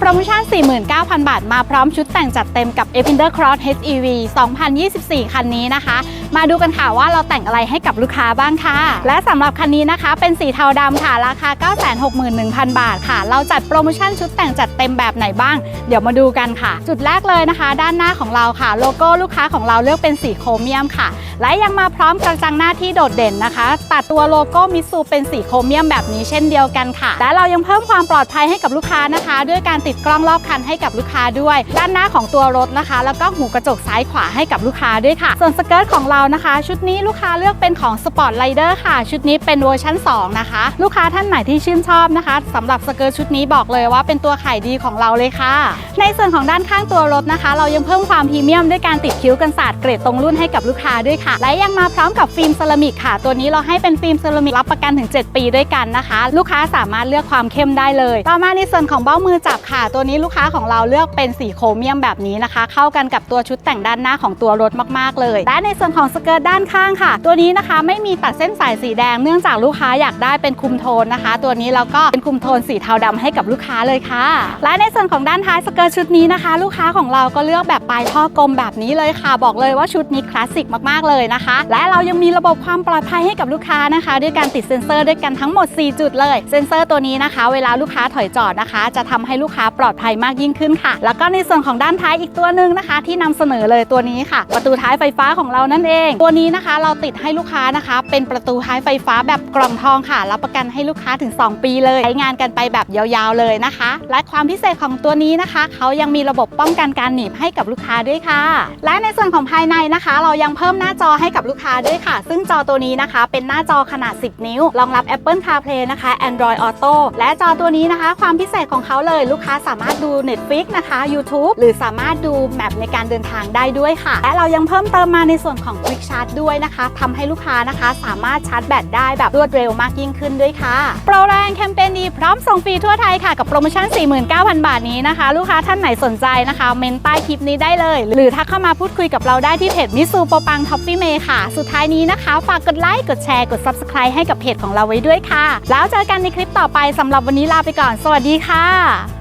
โปรโมชั่น 49,000 บาท มาพร้อมชุดแต่งจัดเต็มกับ e p i n d e r Cross HEV 2024 คันนี้นะคะ มาดูกันค่ะว่าเราแต่งอะไรให้กับลูกค้าบ้างค่ะ และสำหรับคันนี้นะคะ เป็นสีเทาดำค่ะ ราคา 961,000 บาทค่ะ เราจัดโปรโมชั่นชุดแต่งจัดเต็มแบบไหนบ้าง เดี๋ยวมาดูกันค่ะ จุดแรกเลยนะคะ ด้านหน้าของเราค่ะ โลโก้ลูกค้าของเราเลือกเป็นสีโครเมียมค่ะ และยังมาพร้อมกระจังหน้าที่โดดเด่นนะคะ ตัดตัวโลโก้มิซูเป็นสีโครเมียมแบบนี้เช่นเดียวกันค่ะ และเรายังเพิ่มความปลอดภัยให้กับลูกค้านะคะ ด้วยการติดกล้องรอบคันให้กับลูกค้าด้วย ด้านหน้าของตัวรถนะคะ แล้วก็หูกระจกซ้ายขวาให้กับลูกค้าด้วยค่ะ ส่วนสเกิร์ตของเรานะคะ ชุดนี้ลูกค้าเลือกเป็นของ Sport Rider ค่ะ ชุดนี้เป็นเวอร์ชัน2นะคะ ลูกค้าท่านไหนที่ชื่นชอบนะคะสำหรับสเกิร์ตชุดนี้บอกเลยว่าเป็นตัวขายดีของเราเลยค่ะ ในส่วนของด้านข้างตัวรถนะคะ เรายังเพิ่มความพรีเมียมด้วยการติดคิ้วกันศาสตร์เกรดตรงรุ่นให้กับลูกค้าด้วยค่ะ และยังมาพร้อมกับฟิล์มเซรามิกค่ะ ตัวนี้เราให้เป็นฟิล์มเซรามิกรับประกันถึง 7 ปีด้วยกันนะคะ ลูกค้าสามารถเลือกความเข้มได้เลย ต่อมาในส่วนของเบ้ามือจับค่ะตัวนี้ลูกค้าของเราเลือกเป็นสีโครเมียมแบบนี้นะคะ เข้ากันกับตัวชุดแต่งด้านหน้าของตัวรถมากๆ เลย และในส่วนของสเกิร์ตด้านข้างค่ะ ตัวนี้นะคะไม่มีตัดเส้นสายสีแดง เนื่องจากลูกค้าอยากได้เป็นคุมโทนนะคะ ตัวนี้เราก็เป็นคุมโทนสีเทาดำให้กับลูกค้าเลยค่ะ และในส่วนของด้านท้ายสเกิร์ตชุดนี้นะคะ ลูกค้าของเราก็เลือกแบบปลายท่อกลมแบบนี้เลยค่ะ บอกเลยว่าชุดนี้คลาสสิกมากๆเลยนะคะ และเรายังมีระบบความปลอดภัยให้กับลูกค้านะคะ ด้วยการติดเซ็นเซอร์ด้วยกันทั้งหมด 4 จุดเลย เซ็นเซอร์ตัวนี้นะคะ เวลาลูกค้าถอยจอดนะคะ จะทำให้ลูกค้าปลอดภัยมากยิ่งขึ้นค่ะ แล้วก็ในส่วนของด้านท้ายอีกตัวหนึ่งนะคะ ที่นำเสนอเลยตัวนี้ค่ะ ประตูท้ายไฟฟ้าของเรานั่นเอง ตัวนี้นะคะ เราติดให้ลูกค้านะคะ เป็นประตูท้ายไฟฟ้าแบบกล่องทองค่ะรับประกันให้ลูกค้าถึง 2 ปีเลยใช้งานกันไปแบบยาวๆเลยนะคะ และความพิเศษของตัวนี้นะคะเขายังมีระบบป้องกันการหนีบให้กับลูกค้าด้วยค่ะ และในส่วนของภายในนะคะ เรายังเพิ่มหน้าจอให้กับลูกค้าด้วยค่ะ ซึ่งจอตัวนี้นะคะ เป็นหน้าจอขนาด 10 นิ้วรองรับ Apple CarPlay นะคะ Android Auto และจอตัวนี้นะคะ ความพิเศษของเขาเลยลูกค้าสามารถดู Netflix นะคะ YouTube หรือสามารถดูแมปในการเดินทางได้ด้วยค่ะ และเรายังเพิ่มเติมมาในส่วนของ Quick Charge ด้วยนะคะทำให้ลูกค้านะคะ สามารถชาร์จแบตได้แบบรวดเร็วมากยิ่งขึ้นด้วยค่ะ โปรแรงแคมเปญดีพร้อมส่งฟรีทั่วไทยค่ะ กับโปรโมชั่น 49,000 บาทนี้นะคะ ลูกค้าท่านไหนสนใจนะคะ เมนใต้คลิปนี้ได้เลย หรือทักเข้ามาพูดคุยกับเราได้ที่เพจมิสูโปปังท็อปปี้เมย์ค่ะ สุดท้ายนี้นะคะ ฝากกดไลค์กดแชร์กด Subscribe ให้กับเพจของเราไว้ด้วยค่ะ แล้วเจอกันในคลิปต่อไปสำหรับวันนี้ลาไปก่อน สวัสดีค่ะ